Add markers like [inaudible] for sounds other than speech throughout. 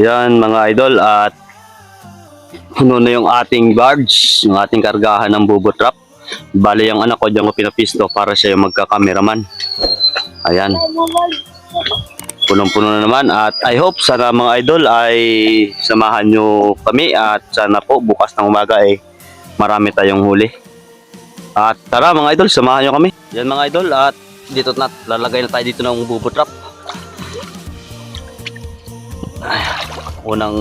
Yan mga idol at puno na yung ating barge, yung ating kargahan ng bubo trap. Bali yung anak ko dyan ko pinapisto para siya yung magka-cameraman. Ayan. Punong-puno na naman at I hope sana mga idol ay samahan nyo kami at sana po bukas ng umaga ay marami tayong huli. At tara mga idol, samahan nyo kami. Yan mga idol at dito na lalagay na tayo dito ng bubo trap. Unang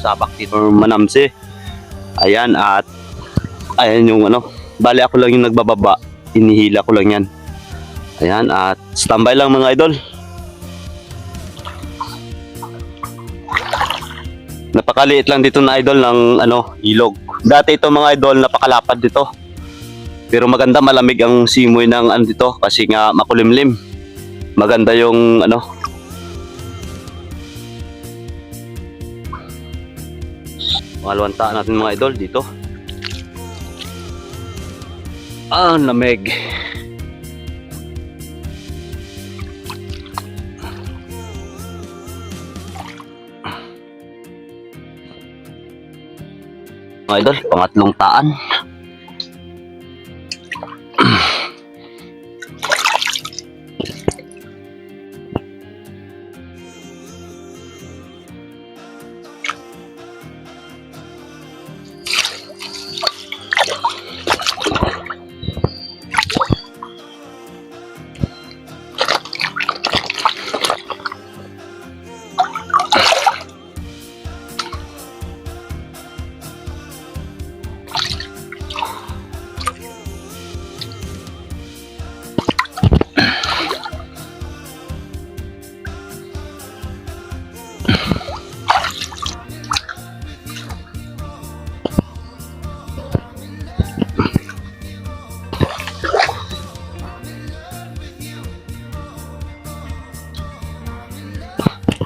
sabak dito manamsi. Ayan at ayan yung ano, bali ako lang yung nagbababa, inihila ko lang yan. Ayan at standby lang mga idol. Napakaliit lang dito na idol ng ano, ilog. Dati ito mga idol, napakalapad dito. Pero maganda malamig ang simoy ng ano dito kasi nga makulimlim. Maganda yung ano. Taan natin mga idol dito. Ah, lamig. Mga idol, pangatlong taan.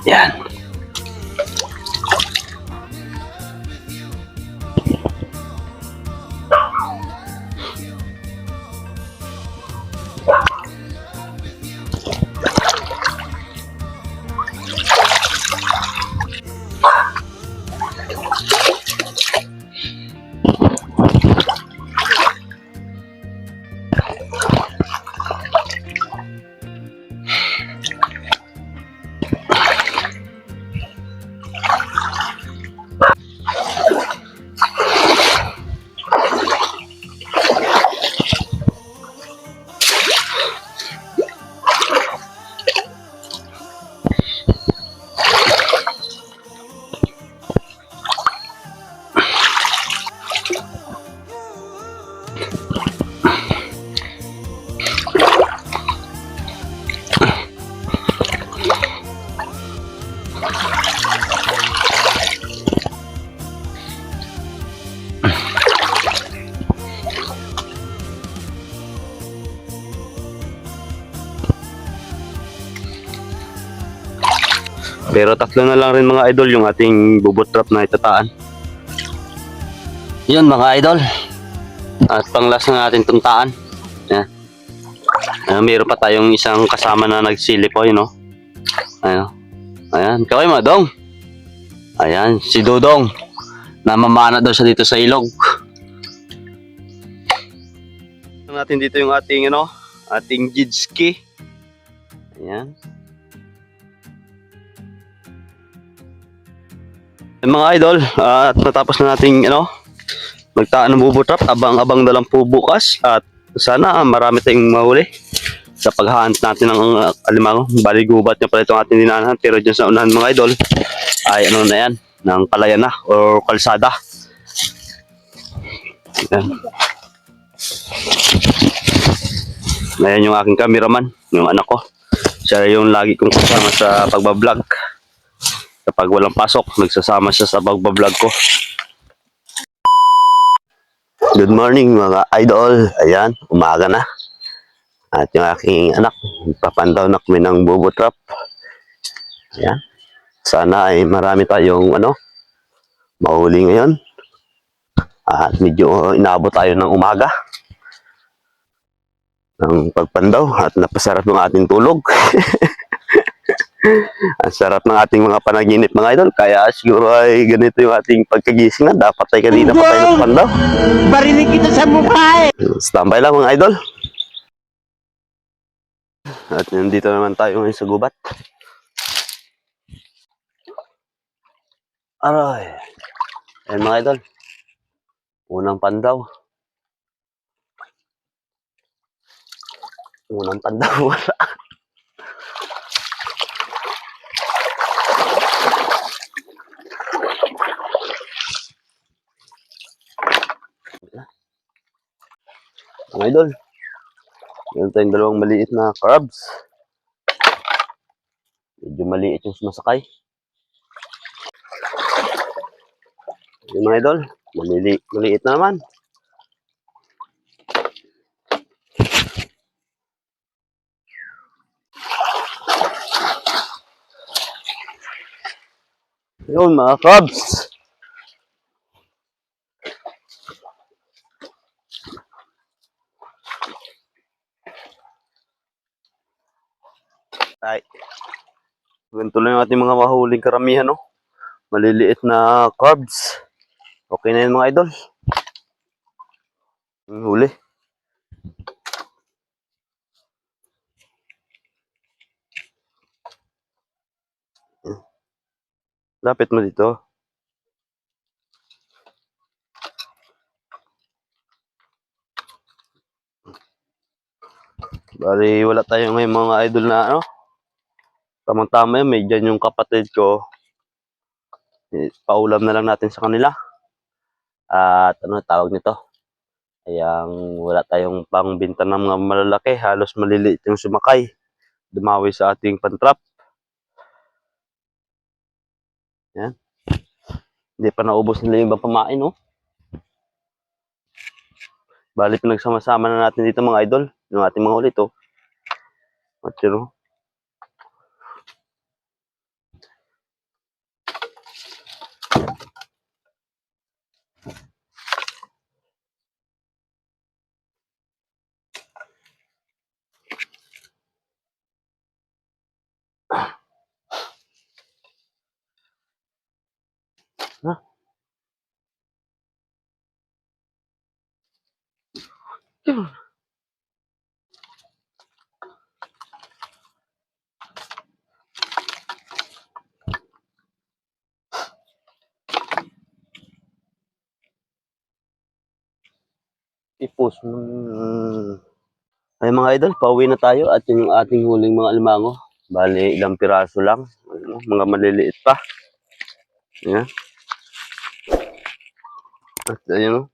Yan. Pero tatlo na lang rin mga idol yung ating bubot trap na itataan. Yun mga idol. At panglas na natin itong taan. Yan. Ah, meron pa tayong isang kasama na nagsili po, yun, no? Ayan. Ayan. Kaway mga dong. Ayan, si Dodong. Namamana daw siya dito sa ilog. Natin dito yung ating, ano, ating jet ski. Ayan. Mga idol, ah, at natapos na nating ano, magtaan ng bubo trap, abang-abang na po bukas at sana ah, marami tayong mahuli sa paghahunt natin ng uh, alimango. Bali gubat niya pala itong ating dinahan pero dyan sa unahan mga idol ay ano na yan, ng palayan na or kalsada. Yan. Ayan yung aking cameraman, yung anak ko. Siya yung lagi kong kasama sa pagbablog kapag walang pasok, nagsasama siya sa pagbablog ko. Good morning mga idol. Ayan, umaga na. At yung aking anak, papandaw na kami ng bobo trap. Ayan. Sana ay marami tayong ano, mahuli ngayon. At medyo inaabot tayo ng umaga ng pagpandaw at napasarap ng ating tulog. [laughs] Ang sarap ng ating mga panaginip mga idol. Kaya siguro ay ganito yung ating pagkagising na. Dapat ay kanina pa tayo ng pandaw. Barinig kita sa mukha eh. Standby lang mga idol. At nandito naman tayo ngayon sa gubat. Aray. Ayan mga idol. Unang pandaw. Unang pandaw [laughs] wala. Idol. Meron tayong dalawang maliit na crabs. Medyo maliit yung sumasakay. Yung mga idol, malili, maliit na naman. Yun mga crabs. Ay. Ganito lang yung ating mga mahuling karamihan, no? Maliliit na carbs. Okay na yun mga idol. Ang huli. Lapit mo dito. Bali, wala tayong may mga idol na ano. Tamang-tama yun, may dyan yung kapatid ko. Eh, Paulam na lang natin sa kanila. At ano tawag nito? Ayang wala tayong pangbinta ng mga malalaki. Halos maliliit yung sumakay. Dumawi sa ating pantrap. Yan. Hindi pa naubos nila yung ibang pamain, no? Bali, pinagsama-sama na natin dito mga idol. Yung ating mga ulit, oh. At oh. Ipos. Mm. Ay mga idol, pauwi na tayo at yun yung ating huling mga alimango. Bali, ilang piraso lang. Ano, mga maliliit pa. Ayan. At ayun o. At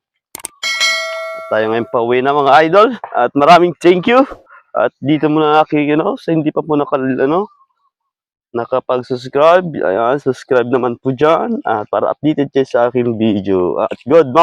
tayo ngayon pauwi na mga idol. At maraming thank you. At dito muna aking, ano, sa hindi pa po nakal, ano, nakapag-subscribe. Ayan, subscribe naman po dyan. At para updated kayo sa aking video. At good morning.